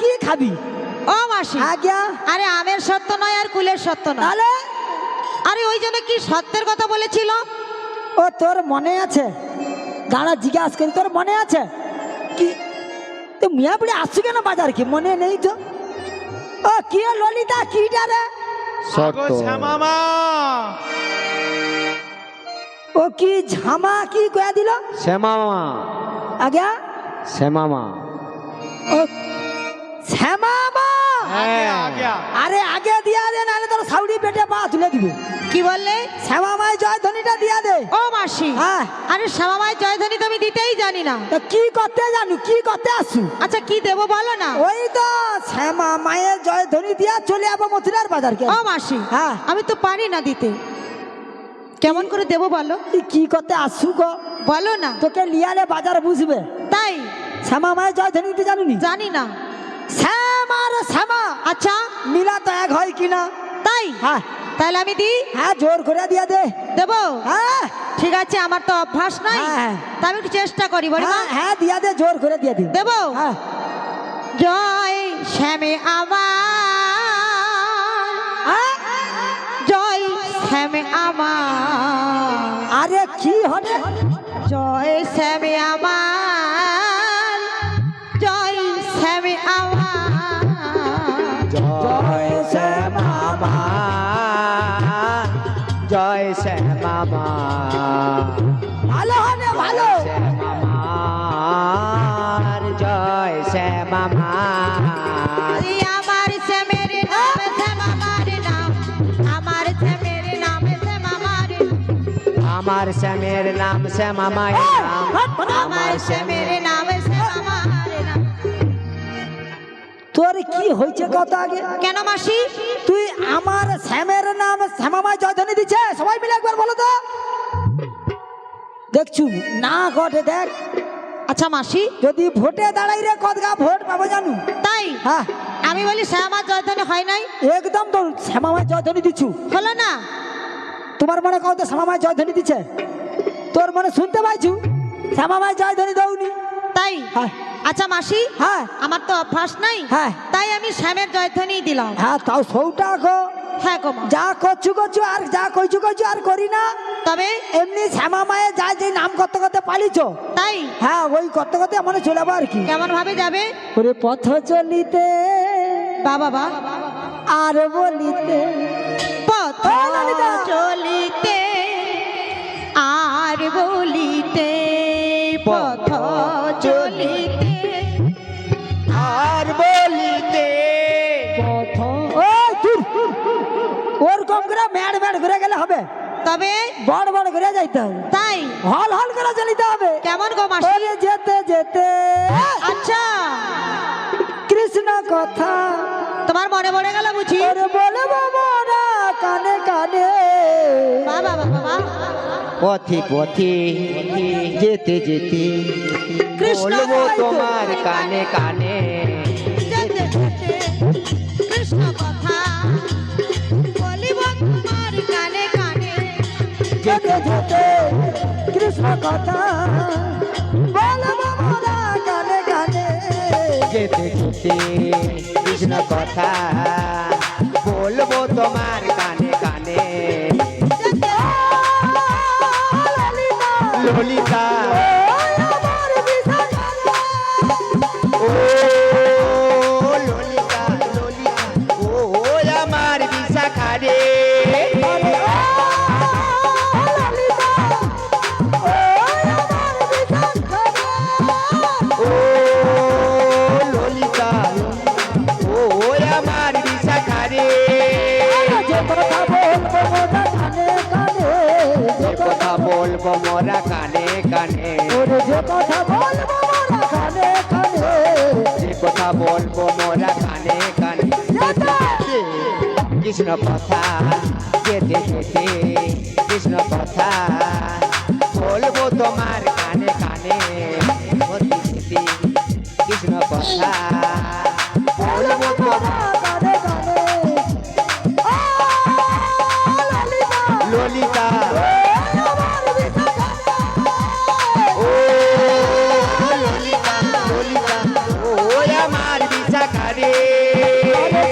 কি খাবি? ও মাসি। আজ্ঞা। আরে আমের সত্য নয় আর কুলের সত্য নয়। তাহলে? আরে ওই জন্য কি সত্যের কথা বলেছিল? ও তোর মনে আছে? দাঁড়া জিজ্ঞাসা করি তোর মনে আছে? কি? তো মিয়া বুড়ি আসছু কেন বাজার কি? মনে নেই তো। ও কি ললিতা কিটা রে? ও কি ঝামা কি কয়া দিল? শ্যামামা। আজ্ঞা। শ্যামামা। ও শ্যামা মা! আরে আগে দিয়া দে নাহলে তোর সাউরি পেটে পা তুলে দিবে। কি বললে? শ্যামা মায়ের জয় ধ্বনিটা দিয়া দে। ও মাসি হ্যাঁ। আরে শ্যামামায় জয়ধ্বনি তো আমি দিতেই জানি না। তা কি করতে জানু? কি করতে আসু? আচ্ছা কি দেবো বলো না। ওই তো শ্যামা মায়ের দিয়া চলে যাব মথুরার বাজার কে ও মাসি হ্যাঁ। আমি তো পারি না দিতে। কেমন করে দেবো বলো? তুই কি করতে আসু গো? বলো না। তোকে লিয়ালে বাজার বুঝবে। তাই? শ্যামা মায়ের জয় ধ্বনি দিতে জানুনি? জানি না। শ্যামা রে শ্যামা। আচ্ছা মিলা তো এক হয় কিনা? তাই? হ্যাঁ। তাহলে আমি দিই? হ্যাঁ জোর করে দিয়া দে। দেবো? হ্যাঁ। ঠিক আছে আমার তো অভ্যাস নাই। হ্যাঁ। তা আমি একটু চেষ্টা করি বলি হ্যাঁ হ্যাঁ দিয়া দে জোর করে দিয়া দে দেবো? হ্যাঁ। জয় শ্যামে আমার। হ্যাঁ? জয় শ্যামে আমার। আরে কি হবে? জয় শ্যামে আমার। আমার শ্যামের নাম শ্যামামায়ের নাম আমার শ্যামের নাম শ্যাম আমার নাম তোর কি হয়েছে কত আগে কেন মাসি তুই আমার শ্যামের নাম শ্যামামায় জয়ধ্বনি দিচ্ছে সবাই মিলে একবার বলো তো দেখছু না ঘটে দেখ আচ্ছা মাসি যদি ভোটে দাঁড়াই রে কদগা ভোট পাবো জানু তাই হ্যাঁ আমি বলি শ্যামার জয়ধ্বনি হয় নাই? একদম তো শ্যামামায় জয়ধ্বনি দিচ্ছু হলো না? তোমার মনে কত শ্যামামায় জয়ধ্বনি দিচ্ছে তোর মনে শুনতে পাইছু? শ্যামামায় জয়ধ্বনি দৌনি। তাই? হ্যাঁ। আচ্ছা মাসি? হ্যাঁ। আমার তো অভ্যাস নাই। হ্যাঁ। তাই আমি শ্যামের জয়ধ্বনি দিলাম। হ্যাঁ তাও সৌটা গো। হ্যাঁ গো মা। যা করছু করছু আর যা কইছু কইছু আর করি না। তবে? এমনি শ্যামা মায়ের যা যে নাম করতে করতে পালিছ। তাই? হ্যাঁ ওই করতে করতে মনে চলে যাব আর কি। কেমন ভাবে যাবে? ওরে পথ চলিতে বাবা বা আর বলিতে পথ চলিতে আর বলিতে। পথ ওই দূর ওর কম করে ম্যাড ম্যাড ঘুরে গেলে হবে। তবে? বড় বড় ঘুরে যাইতে হবে। তাই? হল হল করে চলিতে হবে। কেমন গো মাসি? যেতে যেতে। আচ্ছা। কৃষ্ণ কথা। তোমার মনে পড়ে গেল বুঝি? ওরে বলে বাবা কানে কানে। বাবা বাবা বা পথে পথে যেতে যেতে বলব। তোমার কানে কানে যেতে যেতে কৃষ্ণ কথা বলিব তোমার কানে কানে যেতে যেতে কৃষ্ণ কথা কানে কানে যে কথা বলব মোরা কানে কানে কৃষ্ণ কথা যেতে যেতে কৃষ্ণ কথা।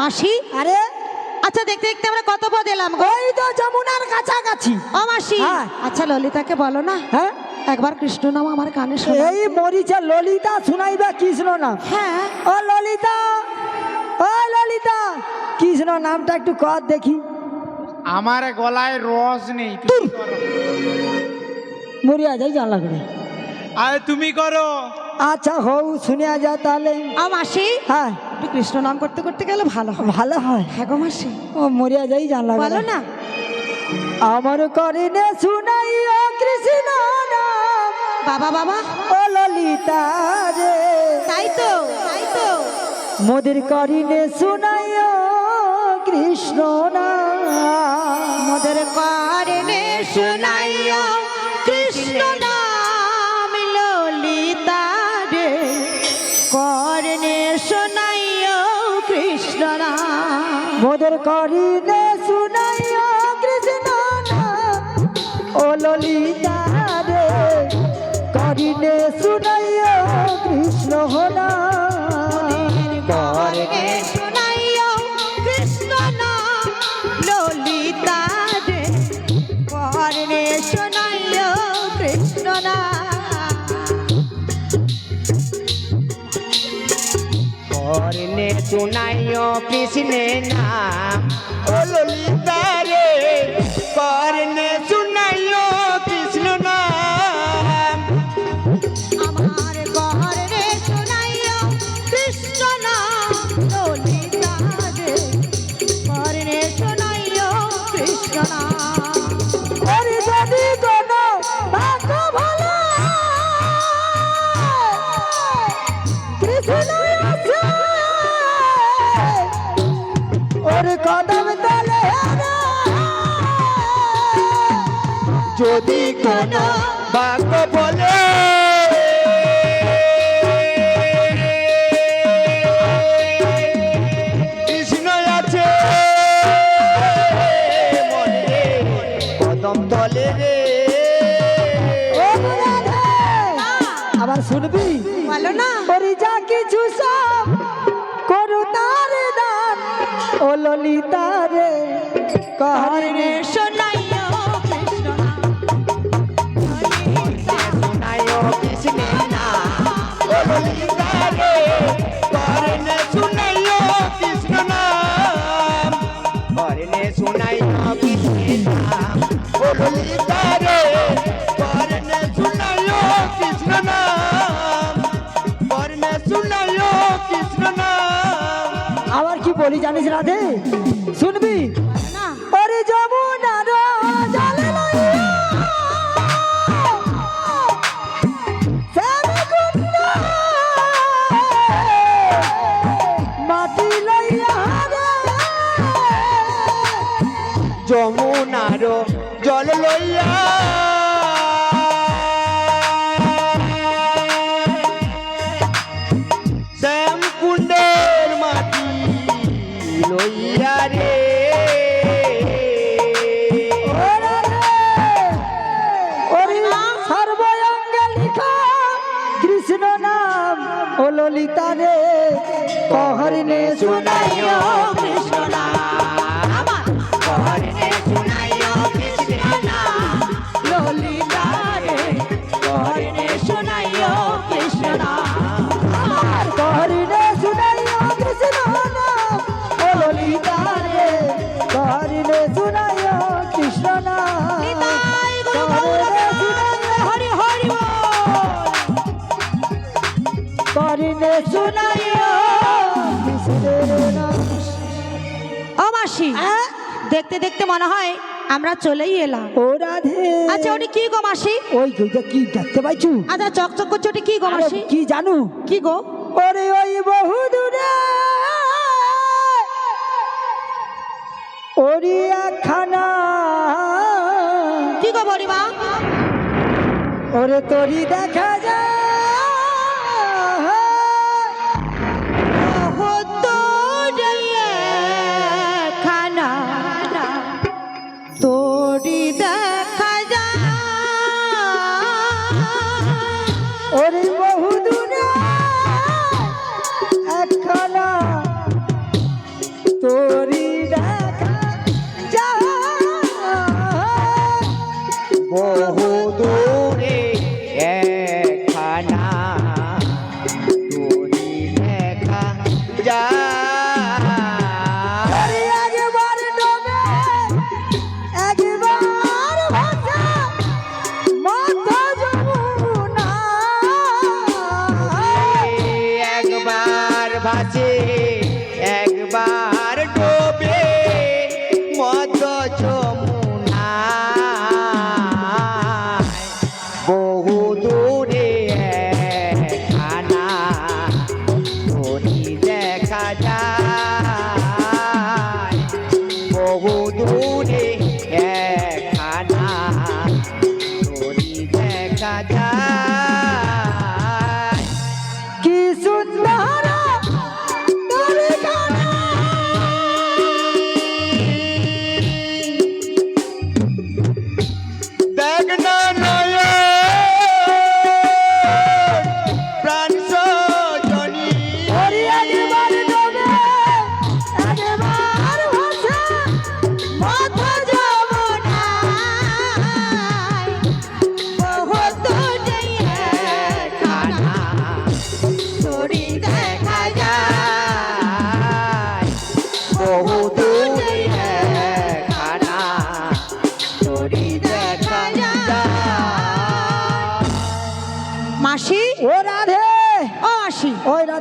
মাসি? আরে। আচ্ছা দেখতে দেখতে আমরা কত পদ এলাম গো? ওই তো যমুনার কাছাকাছি। ও মাসি। হ্যাঁ। আচ্ছা ললিতাকে বলো না। হ্যাঁ। একবার কৃষ্ণ নাম আমার কানে শোনা এই মরিচা ললিতা শুনাইবা কৃষ্ণ নাম হ্যাঁ। ও ললিতা ও ললিতা কৃষ্ণ নামটা একটু কর দেখি। আমার গলায় রস নেই মরিয়া যাই জানলা করে। আরে তুমি করো। আচ্ছা হও শুনিয়া যা তাহলে। ও মাসি? হ্যাঁ। একটু কৃষ্ণ নাম করতে করতে গেলে ভালো হয়। ভালো হয়। হ্যাঁ গো মাসি। ও মরিয়া যাই জানলা বলো করে না। আমার করিনে শুনাই ও কৃষ্ণ নাম। বাবা বাবা। ও ললিতা রে। তাই তো তাই তো। মোদের করিনে শুনাই ও কৃষ্ণ নাম। মোদের কারণে শোনাইও কৃষ্ণ নাম মোদের করনে শুনাইও কৃষ্ণে নাম। ও ললিতা রে করনে কদম তলে যদি কোন বাক্য বলে বলি জানিস রাধে? শুনবি? ওরে যমুনার জলে যমুনার জল লইয়া। ও ললিতা রে কহরিনে শুনাইও কৃষ্ণ দেখতে দেখতে মনে হয় আমরা চলেই এলাম। ও রাধে। আচ্ছা ওটি কি গো মাসি? ওই গইটা কি দেখতে পাইছু? আচ্ছা চকচক করছে ওটি কি গো মাসি? কি জানু? কি গো? ওরে ওই বহু দূরে ওরিয়া খানা কি গো বড়িমা? ওরে তোরি দেখা যায়। বহু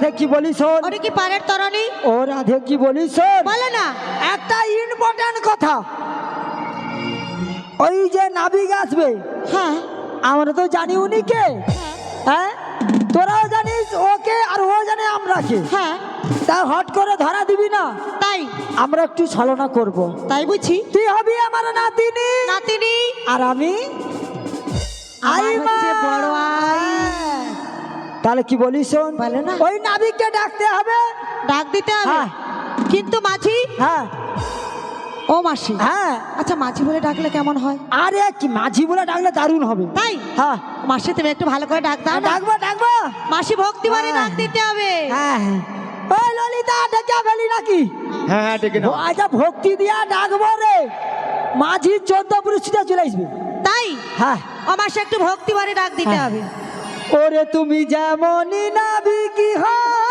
রাধে কি বলি শোন? ওটা কি পারের তরণী? ও রাধে কি বলি শোন? বলে না একটা ইম্পর্টেন্ট কথা। ওই যে নাবিক আসবে। হ্যাঁ। আমরা তো জানি উনি কে। হ্যাঁ। তোরাও জানিস ওকে আর ও জানে আমরা কে। হ্যাঁ। তা হট করে ধরা দিবি না। তাই? আমরা একটু ছলনা করব। তাই বুঝি তুই হবি আমার নাতিনি। নাতিনি। আর আমি। হচ্ছে বড় আই। হ্যাঁ। তাহলে কি বলিস শোন? বলো না। ওই নাবিককে ডাকতে হবে। ডাক দিতে হবে? হ্যাঁ। কিন্তু মাঝি? হ্যাঁ। ও মাসি। হ্যাঁ। আচ্ছা মাঝি বলে ডাকলে কেমন হয়? আরে কি মাঝি বলে ডাকলে দারুণ হবে। তাই? হ্যাঁ। মাসি তুমি একটু ভালো করে ডাক দাও না? ডাকবো ডাকবো। মাসি ভক্তি বাড়ি হ্যাঁ। ডাক দিতে হবে। হ্যাঁ হ্যাঁ। ওই ললিতা ডেকে ফেলি নাকি? হ্যাঁ ডেকে নাও। আচ্ছা ভক্তি দিয়া ডাকবো রে। মাঝি চোদ্দ পুরুষটা চলে আসবে। তাই? হ্যাঁ। ও মাসি একটু ভক্তি বাড়ি ডাক দিতে হ্যাঁ। হবে। ওরে তুমি যেমনই নাবিকি মনে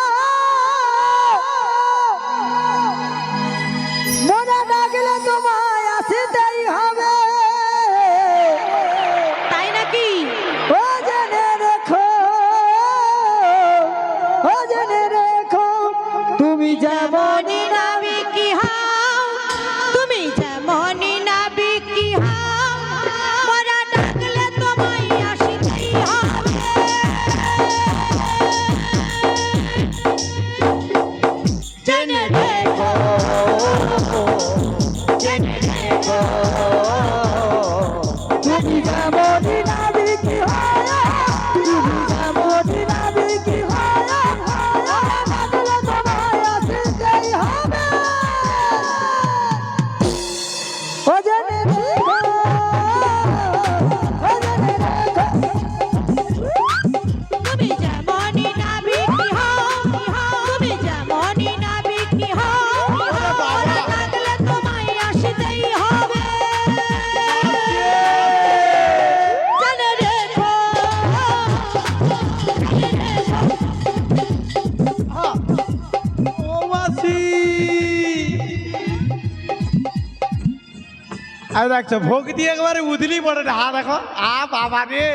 দেখছ ভক্তি একবারে উদলি পড়ে না হা দেখো আ বাবা রে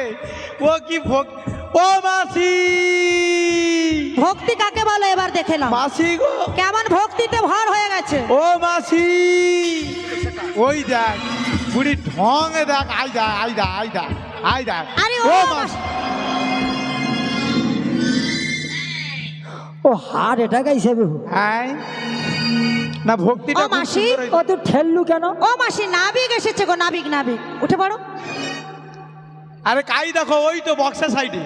ও কি ভোগ ও মাসি। ভক্তি কাকে বলে এবার দেখে নাও। মাসি গো। কেমন ভক্তিতে ভর হয়ে গেছে। ও মাসি। ওই দেখ বুড়ি ঢং দেখ আই দা আই দা আই দা আই দা আরে ও ও মাসি। ও হার এটা গাইছে বেহু। হ্যাঁ। না ভক্তিটা ও মাসি। ও তুই ঠেললু কেন? ও মাসি নাবিক এসেছে গো নাবিক নাবিক। উঠে পড়ো। আরে কাই দেখো ওই তো বক্সের সাইডে।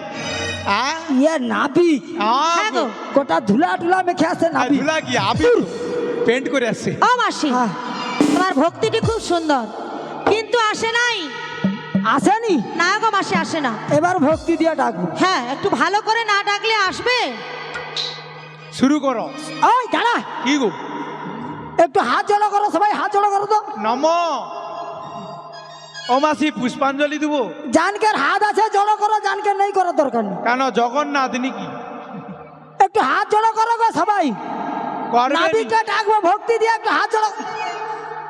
হ্যাঁ ইয়ে নাবিক। হ্যাঁ গোটা ধুলা টুলা মেখে আছে নাবিক। ধুলা কি? আবি পেন্ট করে আসছে। ও মাসি হ্যাঁ। তোমার ভক্তিটি খুব সুন্দর। কিন্তু আসে নাই। আসেনি? না গো মাসি আসে না। এবার ভক্তি দিয়ে ডাকবো। হ্যাঁ একটু ভালো করে না ডাকলে আসবে? শুরু করো। ওই দাঁড়া। কি গো? একটু হাত জড়ো করো সবাই হাত জড়ো করো তো। নম। ও মাসি পুষ্পাঞ্জলি দেবো। জানকের হাত আছে জড়ো করো জানকে নেই করার দরকার নেই। কেন জগন্নাথ নাকি? একটু হাত জড়ো করো গো সবাই। নাবিককে ডাকবো ভক্তি দিয়ে একটু হাত জড়ো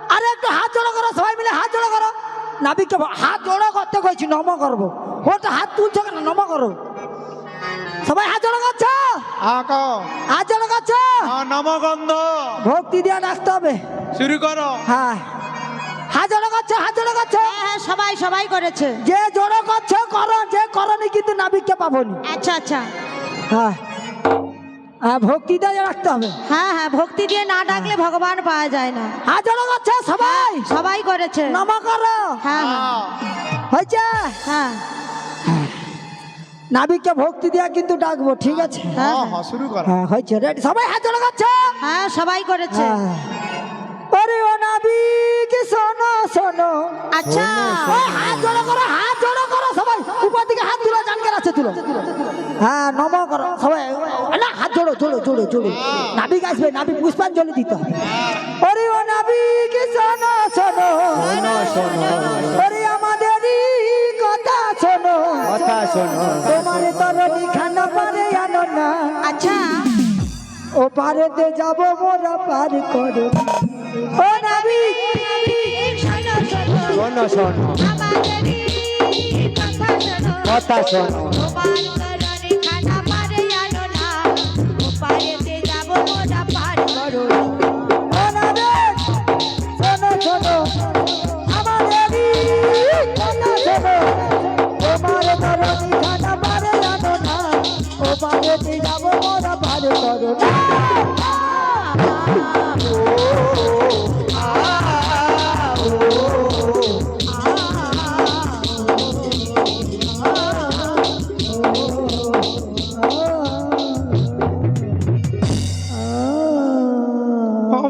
আরে একটু হাত জড়ো করো সবাই মিলে হাত জড়ো করো। নাবিককে ব- হাত জড়ো করতে কইছি নম করব। ওটা হাত তুলছো কেন? নম করো। সবাই হাত জড়ো করছ? আক হাত জড়ো করছ? নমগন্ধ। ভক্তি দিয়ে ডাকতে হবে। শুরু করো। হ্যাঁ। হাত জড়ো করছ হাত জড়ো করছ? হ্যাঁ হ্যাঁ সবাই সবাই করেছে। যে জড়ো করছ করো যে করনি কিন্তু নাবিককে পাবনি। আচ্ছা আচ্ছা। হ্যাঁ। হ্যাঁ ভক্তি দিয়ে রাখতে হবে। হ্যাঁ হ্যাঁ ভক্তি দিয়ে না ডাকলে ভগবান পাওয়া যায় না। হাত জড়ো করছ সবাই? সবাই করেছে। নম করো। হ্যাঁ হ্যাঁ। হয়েছে? হ্যাঁ। নাবিককে ভক্তি দিয়া কিন্তু ডাকবো ঠিক আছে? হ্যাঁ হ্যাঁ শুরু করো। হ্যাঁ হয়েছে রেডি সবাই হাত জড়ো করছ? হ্যাঁ সবাই করেছে। হ্যাঁ। ওরে ও নাবিক শোনো শোনো। আচ্ছা। ওই হাত জড়ো করো হাত জড়ো করো সবাই। উপর দিকে হাত তুলো জানকে আছে তুলো। হ্যাঁ নম করো সবাই। না হাত জোড়ো জোড়ো জোড়ো জোড়ো। নাবিক আসবে নাবিক পুষ্পাঞ্জলি দিতে হবে। ওরে ও নাবিক শোনো শোনো। ওরে আমাদেরই কথা শোনো। কথা শোনো। তোমার তরণি খানা পারে আনো না। আচ্ছা। ও পারেতে যাব মোরা পার করো। ও নাবি শোনো শোনো। কথা শোনো। ও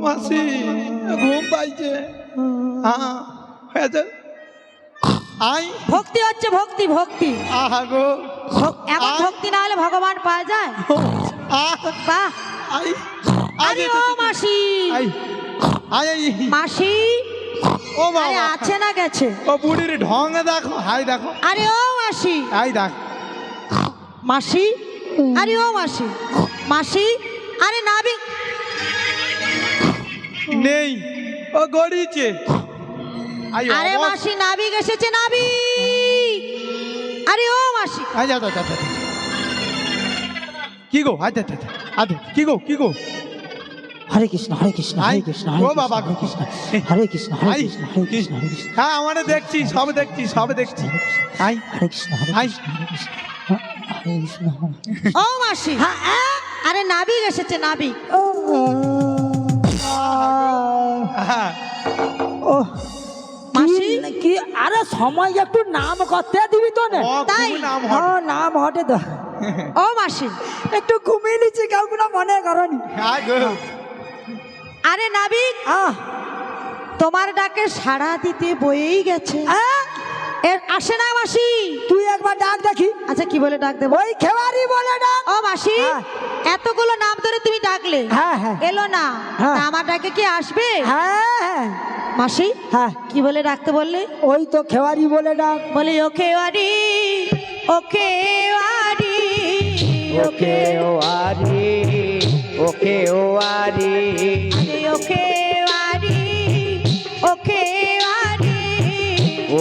মাসি ঘুম পাইছে। হ্যাঁ হয়েছে? আই। ভক্তি হচ্ছে ভক্তি ভক্তি। আহা গো। এখন ভক্তি না হলে ভগবান পাওয়া যায়? আহ বাহ। আই। আরে ও মাসি। আই। আই আই। মাসি। ও বাবা। আছে না গেছে। ও বুড়ির ঢং দেখো। হাই দেখো। আরে ও মাসি। হাই দেখ। মাসি? আরে ও মাসি। মাসি? আরে নাবিক। নেই। ও গড়িয়েছে। আরে মাসি নাবিক এসেছে নাবিক। আরে ও মাসি। যা। কি গো? যা। আদে কি গো? কি গো? হরে কৃষ্ণ হরে কৃষ্ণ হরে কৃষ্ণ ও বাবা হরে কৃষ্ণ হরে কৃষ্ণ হরে কৃষ্ণ হরে কৃষ্ণ হরে কৃষ্ণ। হ্যাঁ আমারে দেখছি সব দেখছি সব দেখছি। আই হরে কৃষ্ণ হরে কৃষ্ণ হরে কৃষ্ণ। হরে কৃষ্ণ। ও মাসি। হ্যাঁ। আরে নাবিক এসেছে নাবিক। হ্যাঁ ও মাসি? কি আরে সময় একটু নাম করতে দিবি তো না। তাই? নাম নাম হটে তো। ও মাসি। একটু ঘুমিয়ে নিচ্ছি কেউ কোনো মনে করনি। হ্যাঁ আরে নাবিক তোমার ডাকে সাড়া দিতে বয়েই গেছে। আহ, এর আসে না মাসি। তুই একবার ডাক দেখি। আচ্ছা কি বলে ডাক দেবো? ওই খেওয়ারি বলে ডাক। ও মাসি হ্যাঁ। এতগুলো নাম ধরে তুমি ডাকলে। হ্যাঁ হ্যাঁ। এলো না। হ্যাঁ। আমার ডাকে কি আসবে? হ্যাঁ হ্যাঁ। মাসি হ্যাঁ। কি বলে ডাকতে বললে? ওই তো খেওয়ারি বলে ডাক। বলে ওকে ওয়ারি ওকে ওয়ারি ওকে ও ওকে ও আরে আরে ওকে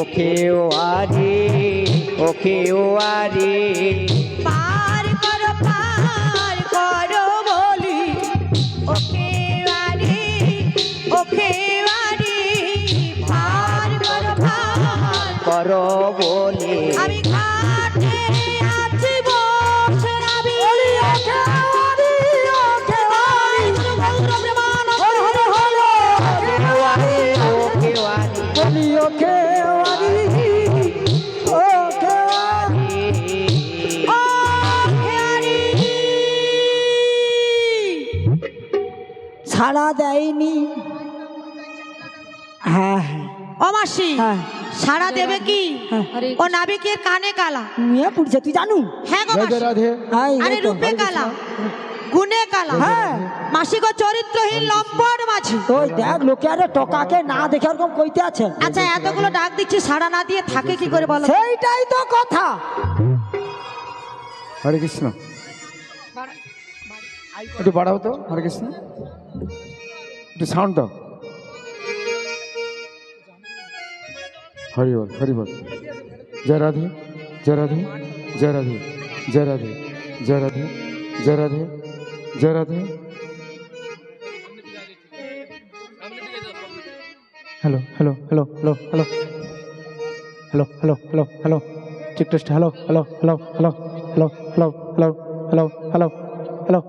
ওকে ও আরে ওকে ও আরে। পার করো পার করো বলি ওকে আরে ওকে আরে। পার করো পার করো বলে। দেয়নি। হ্যাঁ হ্যাঁ। ও মাসি হ্যাঁ। সারা দেবে কি? হ্যাঁ। ও নাবিকের কানে কালা। মেয়ে পুড়ছে তুই জানু? হ্যাঁ গো আরে রূপে কালা গুনে কালা। হ্যাঁ। মাসিক চরিত্রহীন লম্পট মাঝি। ওই দেখ লোকে আরে টকাকে না দেখে এরকম কইতে আছে। আচ্ছা এতগুলো ডাক দিচ্ছি সাড়া না দিয়ে থাকে কি করে বলো? সেইটাই তো কথা। হরে কৃষ্ণ। একটু বাড়াও তো হরে কৃষ্ণ। একটু সাউন্ড দাও হরি বল হরি বল জয় রাধে জয় রাধে জয় রাধে জয় রাধে জয় রাধে জয় রাধে জয় Radhe hello hello hello hello hello hello hello hello hello check test hello hello hello hello hello hello hello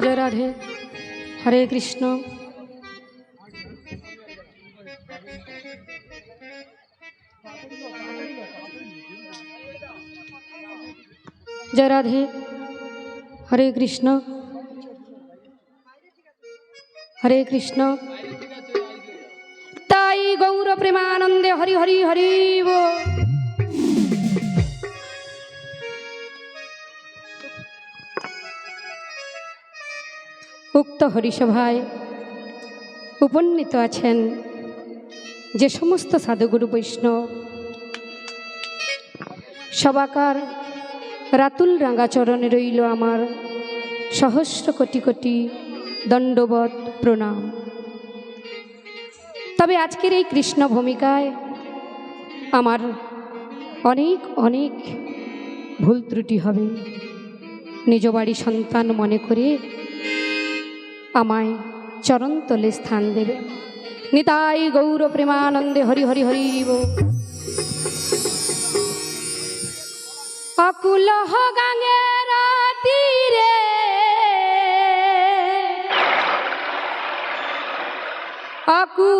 जय राधे। हरे कृष्ण। जय राधे। हरे कृष्ण। हरे कृष्ण। ताई गौर प्रेमानंदे हरि हरि हरि वो। উক্ত হরিসভায় উপনীত আছেন যে সমস্ত সাধুগুরু বৈষ্ণব সবাকার রাতুল রাঙা চরণে রইল আমার সহস্র কোটি কোটি দণ্ডবত প্রণাম। তবে আজকের এই কৃষ্ণ ভূমিকায় আমার অনেক অনেক ভুল ত্রুটি হবে। নিজ বাড়ি সন্তান মনে করে আমায় চরণতলে স্থান দেবে নিতাই গৌর প্রেমানন্দে হরি হরি হরি। অকুল গাঙ্গের তীরে